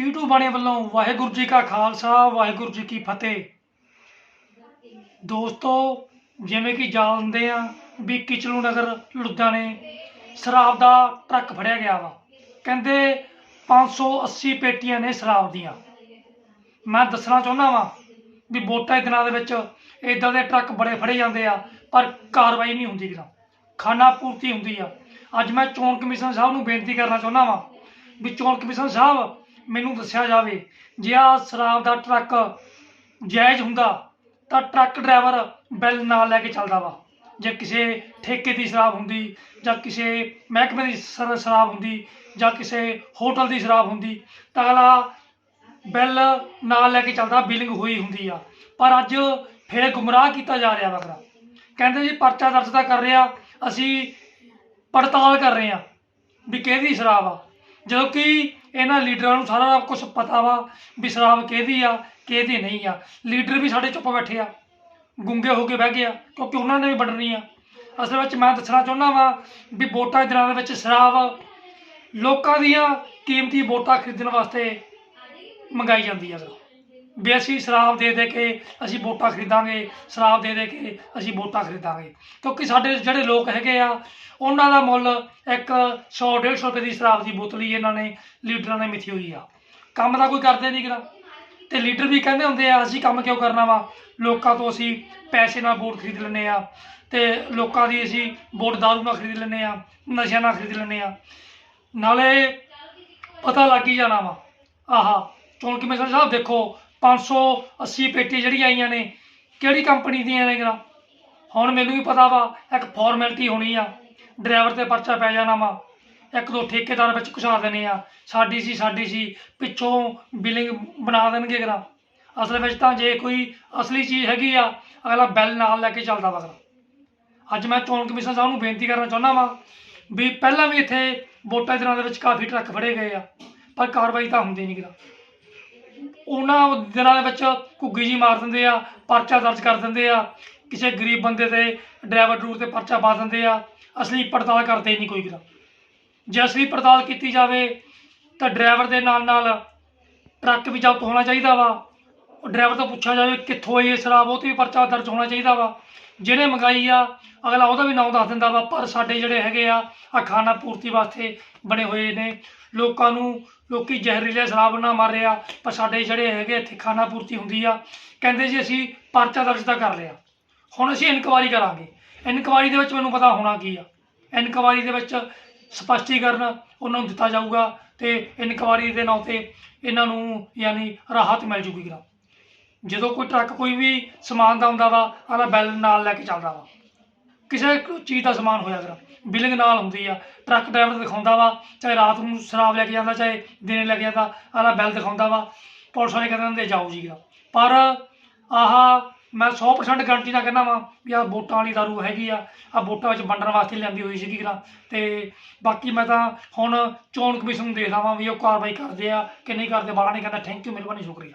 ਟੀਟੂ ਬਾਣੇ ਵੱਲੋਂ ਵਾਹਿਗੁਰੂ ਜੀ ਕਾ ਖਾਲਸਾ, ਵਾਹਿਗੁਰੂ ਜੀ ਕੀ ਫਤਿਹ। ਦੋਸਤੋ, ਜਿਵੇਂ ਕਿ ਜਾਣਦੇ ਆ ਵੀ ਕਿਚਲੂ ਨਗਰ ਲੁਧਿਆਣੇ ਸ਼ਰਾਬ ਦਾ ਟਰੱਕ ਫੜਿਆ ਗਿਆ ਵਾ। ਕਹਿੰਦੇ 580 ਪੇਟੀਆਂ ਨੇ ਸ਼ਰਾਬ ਦੀਆਂ। ਮੈਂ ਦੱਸਣਾ ਚਾਹੁੰਦਾ ਵਾਂ ਵੀ ਵੋਟਾਂ ਦੇ ਦਿਨਾਂ ਦੇ ਵਿੱਚ ਇਦਾਂ ਦੇ ਟਰੱਕ ਬੜੇ ਫੜੇ ਜਾਂਦੇ ਆ, ਪਰ ਕਾਰਵਾਈ ਨਹੀਂ ਹੁੰਦੀ ਕਿਰਾ ਖਾਨਾ ਪੂਰਤੀ ਹੁੰਦੀ ਆ। ਅੱਜ ਮੈਂ ਚੋਣ ਕਮਿਸ਼ਨ ਸਾਹਿਬ ਨੂੰ ਬੇਨਤੀ ਕਰਨਾ ਚਾਹੁੰਦਾ ਵਾਂ ਵੀ ਚੋਣ ਕਮਿਸ਼ਨ ਸਾਹਿਬ ਮੈਨੂੰ ਦੱਸਿਆ ਜਾਵੇ, ਜੇ ਆ ਸ਼ਰਾਬ ਦਾ ਟਰੱਕ ਜਾਇਜ਼ ਹੁੰਦਾ, ਤਾਂ ਟਰੱਕ ਡਰਾਈਵਰ ਬਿੱਲ ਨਾਲ ਲੈ ਕੇ ਚੱਲਦਾ ਵਾ। ਜੇ ਕਿਸੇ ਠੇਕੇ ਦੀ ਸ਼ਰਾਬ ਹੁੰਦੀ, ਜਾਂ ਕਿਸੇ ਮਹਿਕਮੇ ਦੀ ਸਰ- ਸ਼ਰਾਬ ਹੁੰਦੀ, ਜਾਂ ਕਿਸੇ ਹੋਟਲ ਦੀ ਸ਼ਰਾਬ ਹੁੰਦੀ, ਤਾਂ ਅਗਲਾ ਬਿੱਲ ਨਾਲ ਲੈ ਕੇ ਚੱਲਦਾ, ਬਿਲਿੰਗ ਹੋਈ ਹੁੰਦੀ ਆ। ਪਰ ਅੱਜ ਫੇਰ ਗੁੰਮਰਾਹ ਕੀਤਾ ਜਾ ਰਿਹਾ ਵਗਰਾ ਕਹਿੰਦੇ ਜੀ, ਪਰਚਾ ਦਰਜ ਤਾਂ ਕਰ ਰਿਹਾ ਅਸੀਂ ਪੜਤਾਲ ਕਰ ਰਹੇ ਆ ਵੀ ਕਿਹਦੀ ਸ਼ਰਾਬ ਆ। ਜਦੋਂ ਕਿ ਇਹਨਾਂ ਲੀਡਰਾਂ ਨੂੰ ਸਾਰਾ ਕੁਝ ਪਤਾ ਵਾ ਵੀ ਸ਼ਰਾਬ ਕਿਹਦੀ ਆ, ਕਿਹਦੀ ਨਹੀਂ ਆ। ਲੀਡਰ ਵੀ ਸਾਡੇ ਚੁੱਪ ਬੈਠੇ ਆ, ਗੁੰਗੇ ਹੋ ਕੇ ਬਹਿ ਗਏ ਆ, ਕਿਉਂਕਿ ਉਹਨਾਂ ਨੇ ਵੀ ਵੰਡਣੀ ਆ। ਅਸਲ ਵਿੱਚ ਮੈਂ ਦੱਸਣਾ ਚਾਹੁੰਦਾ ਵਾਂ ਵੀ ਵੋਟਾਂ ਦੇ ਦਿਨਾਂ ਦੇ ਵਿੱਚ ਸ਼ਰਾਬ ਲੋਕਾਂ ਦੀਆਂ ਕੀਮਤੀ ਵੋਟਾਂ ਖਰੀਦਣ ਵਾਸਤੇ ਮੰਗਾਈ ਜਾਂਦੀ ਆ ਵੀ ਅਸੀਂ ਸ਼ਰਾਬ ਦੇ ਦੇ ਕੇ ਅਸੀਂ ਵੋਟਾਂ ਖਰੀਦਾਂਗੇ, ਸ਼ਰਾਬ ਦੇ ਦੇ ਕੇ ਅਸੀਂ ਵੋਟਾਂ ਖਰੀਦਾਂਗੇ। ਕਿਉਂਕਿ ਸਾਡੇ ਜਿਹੜੇ ਲੋਕ ਹੈਗੇ ਆ, ਉਹਨਾਂ ਦਾ ਮੁੱਲ ਇੱਕ 100 150 ਰੁਪਏ ਦੀ ਸ਼ਰਾਬ ਦੀ ਬੋਤਲ ਹੀ ਇਹਨਾਂ ਨੇ, ਲੀਡਰਾਂ ਨੇ ਮਿੱਥੀ ਹੋਈ ਆ। ਕੰਮ ਦਾ ਕੋਈ ਕਰਦੇ ਨਹੀਂ ਕਰਾ ਤੇ ਲੀਡਰ ਵੀ ਕਹਿੰਦੇ ਹੁੰਦੇ ਆ, ਅਸੀਂ ਕੰਮ ਕਿਉਂ ਕਰਨਾ ਵਾ? ਲੋਕਾਂ ਤੋਂ ਅਸੀਂ ਪੈਸੇ ਨਾਲ ਵੋਟ ਖਰੀਦ ਲੈਂਦੇ ਆ। ਤੇ ਲੋਕਾਂ ਦੀ ਅਸੀਂ ਵੋਟ ਦਾਰੂ ਨਾਲ ਖਰੀਦ ਲੈਂਦੇ ਆ, ਨਸ਼ਿਆਂ ਨਾਲ ਖਰੀਦ ਲੈਂਦੇ ਆ। ਨਾਲੇ ਪਤਾ ਲੱਗ ਹੀ ਜਾਣਾ ਵਾ। ਆਹਾ ਚੋਣ ਕਮਿਸ਼ਨ ਸਾਹਿਬ ਦੇਖੋ 580 ਪੇਟੀ ਜਿਹੜੀਆਂ ਆਈਆਂ ਨੇ, ਕਿਹੜੀ ਕੰਪਨੀ ਦੀਆਂ ਨੇ ਜਰਾ ਹੁਣ ਮੈਨੂੰ ਵੀ ਪਤਾ ਵਾ, ਇੱਕ ਫਾਰਮੈਲਿਟੀ ਹੋਣੀ ਆ ਡਰਾਈਵਰ ਤੇ ਪਰਚਾ ਪੈ ਜਾਣਾ ਵਾ। ਇੱਕ ਦੋ ਠੇਕੇਦਾਰ ਵਿੱਚ ਘੁਸਾ ਦੇਣੇ ਆ, ਸਾਡੀ ਸੀ ਸਾਡੀ ਸੀ, ਪਿੱਛੋਂ ਬਿਲਿੰਗ ਬਣਾ ਦੇਣਗੇ ਜਰਾ ਅਸਲ ਵਿੱਚ ਤਾਂ ਜੇ ਕੋਈ ਅਸਲੀ ਚੀਜ਼ ਹੈਗੀ ਆ, ਅਗਲਾ ਬਿੱਲ ਨਾਲ ਲੈ ਕੇ ਚੱਲਦਾ ਵਾ ਅੱਜ ਮੈਂ ਚੋਣ ਕਮਿਸ਼ਨ ਸਾਹਿਬ ਨੂੰ ਬੇਨਤੀ ਕਰਨਾ ਚਾਹੁੰਦਾ ਵਾਂ ਵੀ ਪਹਿਲਾਂ ਵੀ ਇੱਥੇ ਵੋਟਾਂ ਦੇ ਦਿਨਾਂ ਦੇ ਵਿੱਚ ਕਾਫੀ ਟਰੱਕ ਫੜੇ ਗਏ ਆ, ਪਰ ਕਾਰਵਾਈ ਤਾਂ ਹੁੰਦੀ ਨਹੀਂ ਕਿਰਾ ਉਹਨਾਂ ਦਿਨਾਂ ਦੇ ਵਿੱਚ ਘੁੱਗੀ ਜੀ ਮਾਰ ਦਿੰਦੇ ਆ, ਪਰਚਾ ਦਰਜ ਕਰ ਦਿੰਦੇ ਆ, ਕਿਸੇ ਗਰੀਬ ਬੰਦੇ ਤੇ ਡਰਾਈਵਰ ਡਰੂਰ ਤੇ ਪਰਚਾ ਪਾ ਦਿੰਦੇ ਆ, ਅਸਲੀ ਪੜਤਾਲ ਕਰਦੇ ਨਹੀਂ ਕੋਈ ਕਿਰਾ ਜੇ ਅਸਲੀ ਪੜਤਾਲ ਕੀਤੀ ਜਾਵੇ, ਤਾਂ ਡਰਾਈਵਰ ਦੇ ਨਾਲ ਨਾਲ ਟਰੱਕ ਵੀ ਜ਼ਬਤ ਹੋਣਾ ਚਾਹੀਦਾ ਵਾ। ਡਰਾਈਵਰ ਤੋਂ ਪੁੱਛਿਆ ਜਾਵੇ ਕਿੱਥੋਂ ਆਈ ਇਹ ਸ਼ਰਾਬ, ਉਹ ਤੇ ਵੀ ਪਰਚਾ ਦਰਜ ਹੋਣਾ ਚਾਹੀਦਾ ਵਾ। ਜਿਹਨੇ ਮੰਗਾਈ ਆ, ਅਗਲਾ ਉਹਦਾ ਵੀ ਨਾਮ ਦੱਸ ਦਿੰਦਾ ਵਾ, ਪਰ ਸਾਡੇ ਜਿਹੜੇ ਹੈਗੇ ਆ ਆ ਖਾਣਾ ਪੂਰਤੀ ਵਾਸਤੇ ਬਣੇ ਹੋਏ ਨੇ। ਲੋਕਾਂ ਨੂੰ ਲੋਕੀ ਜ਼ਹਿਰੀਲੇ ਸ਼ਰਾਬ ਨਾ ਮਾਰੇ ਆ ਪਰ ਸਾਡੇ ਜਿਹੜੇ ਹੈਗੇ ਇੱਥੇ ਖਾਣਾ ਪੂਰਤੀ ਹੁੰਦੀ ਆ, ਕਹਿੰਦੇ ਜੀ ਅਸੀਂ ਪਰਚਾ ਦਰਜ ਤਾਂ ਕਰ ਲਿਆ। ਹੁਣ ਅਸੀਂ ਇਨਕੁਆਇਰੀ ਕਰਾਂਗੇ। ਇਨਕੁਆਇਰੀ ਦੇ ਵਿੱਚ ਮੈਨੂੰ ਪਤਾ ਹੋਣਾ ਕੀ ਆ। ਇਨਕੁਆਇਰੀ ਦੇ ਵਿੱਚ ਸਪਸ਼ਟੀਕਰਨ ਉਹਨਾਂ ਨੂੰ ਦਿੱਤਾ ਜਾਊਗਾ ਤੇ ਇਨਕੁਆਇਰੀ ਦੇ ਨਾਂ ਤੇ ਇਹਨਾਂ ਨੂੰ ਯਾਨੀ ਰਾਹਤ ਮਿਲ ਜੂਗੀ gra ਜਦੋਂ ਕੋਈ ਟਰੱਕ ਕੋਈ ਵੀ ਸਮਾਨ ਦਾ ਆਉਂਦਾ ਵਾ ਆਲਾ ਬੈਲ ਨਾਲ ਲੈ ਕੇ ਚੱਲਦਾ ਵਾ। ਕਿਸੇ ਚੀਜ਼ ਦਾ ਸਮਾਨ ਹੋਇਆ gra ਬਿਲਿੰਗ ਨਾਲ ਹੁੰਦੀ ਆ। ਟਰੱਕ ਡਰਾਈਵਰ ਦਿਖਾਉਂਦਾ ਵਾ, ਚਾਹੇ ਰਾਤ ਨੂੰ ਸ਼ਰਾਬ ਲੈ ਕੇ ਜਾਂਦਾ, ਚਾਹੇ ਦਿਨੇ ਲੈ ਕੇ ਜਾਂਦਾ ਆਲਾ ਬੈਲ ਦਿਖਾਉਂਦਾ ਵਾ। ਪੁਲਿਸ ਵਾਲੇ ਕਹਿੰਦੇ ਹੁੰਦੇ, ਜਾਓ ਜੀ। ਪਰ ਆਹ ਮੈਂ 100% ਗਾਰੰਟੀ ਨਾਲ ਕਹਿੰਦਾ ਵਾਂ ਵੀ ਆਹ ਵੋਟਾਂ ਵਾਲੀ ਦਾਰੂ ਹੈਗੀ ਆ। ਆ ਵੋਟਾਂ ਵਿੱਚ ਵੰਡਣ ਵਾਸਤੇ ਲਿਆਂਦੀ ਹੋਈ ਸੀਗੀ gra ਤੇ ਬਾਕੀ ਮੈਂ ਤਾਂ ਹੁਣ ਚੋਣ ਕਮਿਸ਼ਨ ਨੂੰ ਦੇਖਦਾ ਵਾਂ ਵੀ ਉਹ ਕਾਰਵਾਈ ਕਰਦੇ ਆ ਕਿ ਨਹੀਂ ਕਰਦੇ ਬਾਲਾ ਨਹੀਂ ਕਹਿੰਦਾ ਥੈਂਕ ਯੂ ਮਿਹਰਬਾਨੀ ਸ਼ੁਕਰੀਆ।